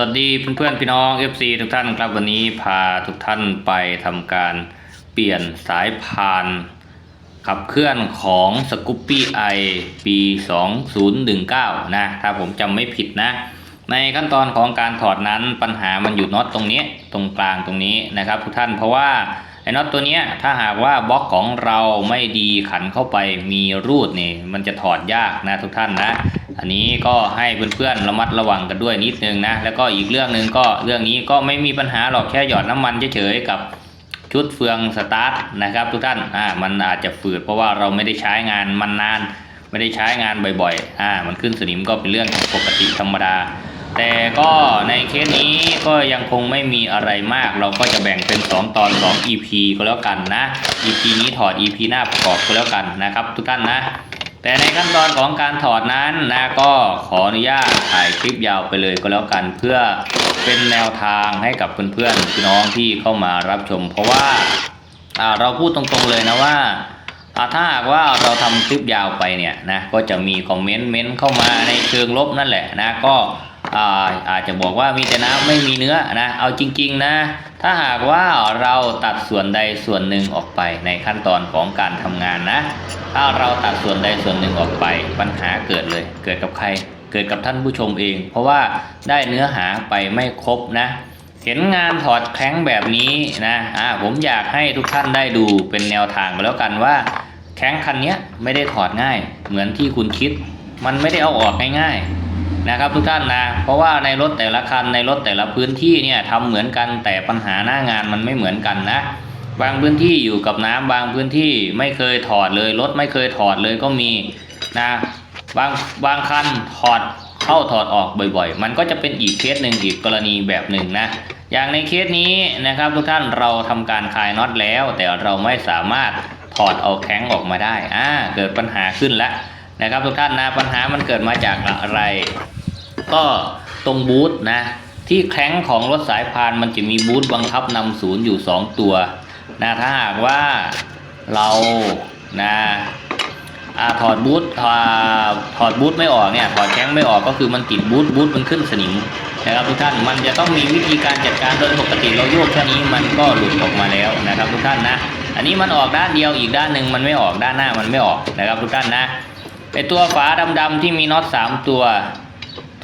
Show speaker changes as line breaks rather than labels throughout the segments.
วัสดีเพื่อนๆพี่น้อง FC ทุกท่านครับวันนี้พาทุกท่านไปทำการเปลี่ยนสายพานขับเคลื่อนของสกูปปี้ไอปี 2019 นะ ถ้าผมจำไม่ผิดนะ ในขั้นตอนของการถอดนั้นปัญหามันอยู่น็อตตรงนี้ตรงกลางตรงนี้นะครับทุกท่านเพราะว่าไอ้น็อตตัวนี้ถ้าหากว่าบล็อกของเราไม่ดีขันเข้าไปมีรูดนี่มันจะถอดยากนะทุกท่านนะ อันนี้ก็ให้เพื่อนๆระมัดระวังกันด้วยนิดนึงนะ แล้วก็อีกเรื่องหนึ่งก็เรื่องนี้ก็ไม่มีปัญหาหรอกแค่หยอดน้ำมันเฉยๆกับชุดเฟืองสตาร์ทนะครับ ทุกท่านอ่ามันอาจจะฝืดเพราะว่าเราไม่ได้ใช้งานมันนาน ไม่ได้ใช้งานบ่อยๆอ่ามันขึ้นสนิมก็เป็นเรื่องปกติธรรมดา แต่ก็ในเคสนี้ก็ยังคงไม่มีอะไรมาก เราก็จะแบ่งเป็น 2 ตอน 2 EP ก็แล้วกันนะ EP นี้ถอด EP หน้าประกอบก็แล้วกันนะครับ ทุกท่านนะ แต่ในขั้นตอนของการถอดนั้นนะก็ขออนุญาตถ่ายคลิปยาวไปเลยก็แล้วกันเพื่อเป็นแนวทางให้กับเพื่อนๆพี่น้องที่เข้ามารับชม เพราะว่าเราพูดตรงๆเลยนะว่าถ้าหากว่าเราทำคลิปยาวไปเนี่ยนะก็จะมีคอมเมนต์เม้นเข้ามาในเชิงลบนั่นแหละนะก็อาอาจจะบอกว่ามีแต่น้ำไม่มีเนื้อนะเอาจริง ๆ นะ ถ้าหากว่าเราตัดส่วนใดส่วนหนึ่งออกไปในขั้นตอนของการทำงานนะ ถ้าเราตัดส่วนใดส่วนหนึ่งออกไปปัญหาเกิดเลย เกิดกับใคร เกิดกับท่านผู้ชมเอง เพราะว่าได้เนื้อหาไปไม่ครบนะ เห็นงานถอดแข้งแบบนี้นะอ่าผมอยากให้ทุกท่านได้ดูเป็นแนวทางไปแล้วกันว่าแข้งคันนี้ไม่ได้ถอดง่าย เหมือนที่คุณคิด มันไม่ได้เอาออกง่ายๆ นะครับทุกท่านนะเพราะว่าในรถแต่ละคันในรถแต่ละพื้นที่เนี่ยทำเหมือนกันแต่ปัญหาหน้างานมันไม่เหมือนกันนะ บางพื้นที่อยู่กับน้ำบางพื้นที่ไม่เคยถอดเลยรถไม่เคยถอดเลยก็มีนะบางบางคันถอดเข้าถอดออกบ่อยๆ มันก็จะเป็นอีกเคสหนึ่งอีกกรณีแบบหนึ่งนะอย่างในเคสนี้นะครับทุกท่านเราทำการคลายน็อตแล้ว แต่เราไม่สามารถถอดเอาแข้งออกมาได้อ่าเกิดปัญหาขึ้นแล้วนะครับทุกท่านนะปัญหามันเกิดมาจากอะไร ก็ตรงบูธนะ ที่แข้งของรถสายพานมันจะมีบูธบังคับนำศูนย์อยู่ 2 ตัวนะถ้าหากว่าเรานะอาถอดบูธถอดบูธไม่ออกเนี่ยถอดแข้งไม่ออกก็คือมันติดบูธบูธมันขึ้นสนิมนะครับทุกท่านมันจะต้องมีวิธีการจัดการโดยปกติเราโยกแค่นี้มันก็หลุดออกมาแล้วนะครับทุกท่านนะ อันนี้มันออกด้านเดียวอีกด้านหนึ่งมันไม่ออกด้านหน้ามันไม่ออกนะครับทุกท่านนะไอตัวฝาดำๆที่มีน็อตสามตัว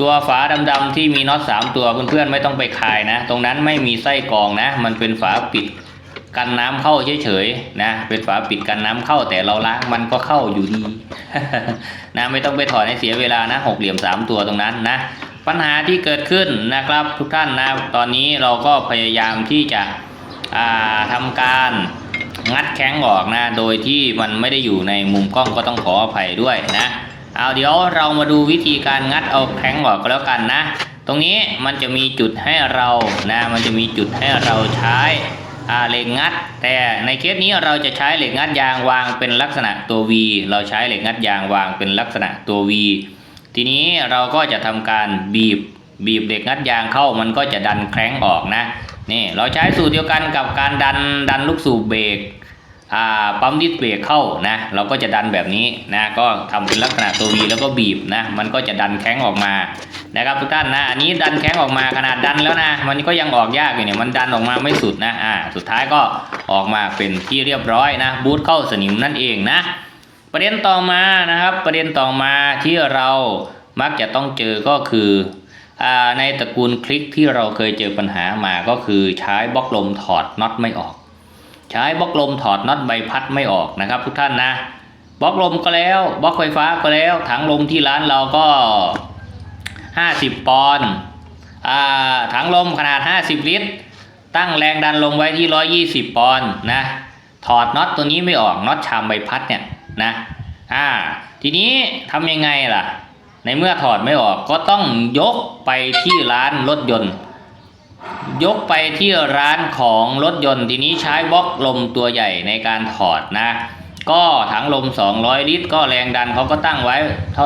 ตัวฝาดำๆที่มีน็อตสามตัวเพื่อนๆไม่ต้องไปคายนะ ตรงนั้นไม่มีไส้กรองนะ มันเป็นฝาปิดกันน้ำเข้าเฉยๆนะ เป็นฝาปิดกันน้ำเข้าแต่เราล้างมันก็เข้าอยู่ดีนะไม่ต้องไปถอดให้เสียเวลานะหกเหลี่ยมสามตัวตรงนั้นนะปัญหาที่เกิดขึ้นนะครับทุกท่านนะตอนนี้เราก็พยายามที่จะอ่าทำการงัดแข้งออกนะ โดยที่มันไม่ได้อยู่ในมุมกล้องก็ต้องขออภัยด้วยนะ เอาเดี๋ยวเรามาดูวิธีการงัดเอาแข้งออกก็แล้วกันนะ ตรงนี้มันจะมีจุดให้เรานะ มันจะมีจุดให้เราใช้อาเหล็กงัด แต่ในเคสนี้เราจะใช้เหล็กงัดยางวางเป็นลักษณะตัว V เราใช้เหล็กงัดยางวางเป็นลักษณะตัว V ทีนี้เราก็จะทำการบีบบีบเหล็กงัดยางเข้ามันก็จะดันแข้งออกนะนี่เราใช้สูตรเดียวกันกับการดันดันลูกสูบเบรก ปั๊มดิสเบรกเข้านะเราก็จะดันแบบนี้นะก็ทำเป็นลักษณะตัว V แล้วก็บีบนะมันก็จะดันแข้งออกมานะครับทุกท่านนะอันนี้ดันแข้งออกมาขนาดดันแล้วนะมันก็ยังออกยากอยู่เนี่ยมันดันออกมาไม่สุดนะอ่าสุดท้ายก็ออกมาเป็นที่เรียบร้อยนะบูทเข้าสนิมนั่นเองนะ ประเด็นต่อมานะครับ ประเด็นต่อมาที่เรามักจะต้องเจอก็คืออ่าในตระกูลคลิกที่เราเคยเจอปัญหามาก็คือใช้บล็อกลมถอดน็อตไม่ออก ใช้บล็อกลมถอดน็อตใบพัดไม่ออกนะครับ ทุกท่านนะบล็อกลมก็แล้วบล็อกไฟฟ้าก็แล้ว ถังลมที่ร้านเราก็ 50 ปอนด์อ่าถังลมขนาด 50 ลิตร ตั้งแรงดันลมไว้ที่ 120 ปอนด์นะถอดน็อตตัวนี้ไม่ออกน็อตชามใบพัดเนี่ยนะอ่าทีนี้ทำยังไงล่ะ ในเมื่อถอดไม่ออกก็ต้องยกไปที่ร้านรถยนต์ ยกไปที่ร้านของรถยนต์ทีนี้ใช้บล็อกลมตัวใหญ่ในการถอดนะ ก็ถังลม 200 ลิตร ก็แรงดันเขาก็ตั้งไว้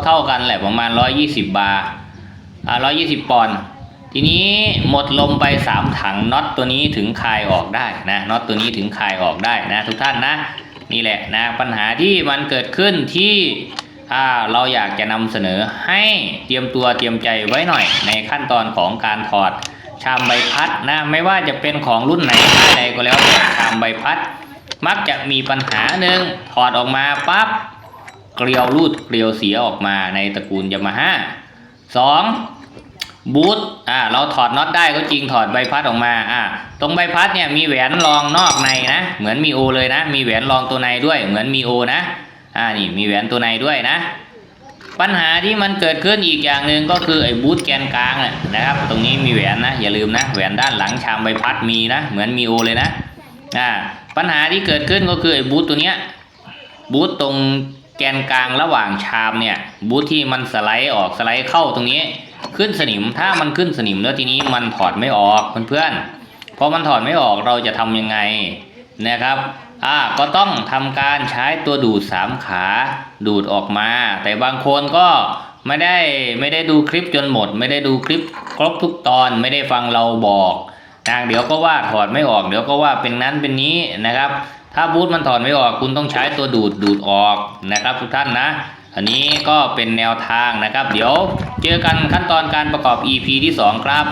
เท่า ๆกันแหละประมาณ 120 บาร์อ่า120 ปอนด์ทีนี้หมดลมไป 3 ถังน็อตตัวนี้ถึงคลายออกได้นะน็อตตัวนี้ถึงคลายออกได้นะ ทุกท่านนะนี่แหละนะปัญหาที่มันเกิดขึ้นที่เราอยากจะนำเสนอให้เตรียมตัวเตรียมใจไว้หน่อยในขั้นตอนของการถอด ชามใบพัดนะไม่ว่าจะเป็นของรุ่นไหนค่ายใดก็แล้วแต่ชามใบพัด มักจะมีปัญหาหนึ่งถอดออกมาปั๊บเกลียวรูดเกลียวเสียออกมาในตระกูลยามาฮ่าสองบูทอ่าเราถอดน็อตได้ก็จริงถอดใบพัดออกมาอ่าตรงใบพัดเนี่ยมีแหวนรองนอกในนะ เหมือนมีโอเลยนะ มีแหวนรองตัวในด้วย เหมือนมีโอนะอ่านี่มีแหวนตัวในด้วยนะ ปัญหาที่มันเกิดขึ้นอีกอย่างหนึ่งก็คือไอ้บูทแกนกลางน่ะนะครับ ตรงนี้มีแหวนนะอย่าลืมนะแหวนด้านหลังชามใบพัดมีนะ เหมือนมีโอเลยนะอ่าปัญหาที่เกิดขึ้นก็คือไอ้บูทตัวเนี้ยบูทตรงแกนกลางระหว่างชามเนี่ยบูทที่มันสไลด์ออกสไลด์เข้าตรงนี้ ขึ้นสนิมถ้ามันขึ้นสนิมแล้วทีนี้มันถอดไม่ออกเพื่อนๆพอมันถอดไม่ออกเราจะทำยังไงนะครับ อ่าก็ต้องทำการใช้ตัวดูดสามขาดูดออกมา แต่บางคนก็ไม่ได้ไม่ได้ดูคลิปจนหมด ไม่ได้ดูคลิปครบทุกตอนไม่ได้ฟังเราบอกนะเดี๋ยวก็ว่าถอดไม่ออก เดี๋ยวก็ว่าเป็นนั้นเป็นนี้นะครับ ถ้าบูทมันถอดไม่ออกคุณต้องใช้ตัวดูดดูดออกนะครับ ทุกท่านนะ อันนี้ก็เป็นแนวทางนะครับ เดี๋ยวเจอกันขั้นตอนการประกอบ EP ที่ 2 ครับ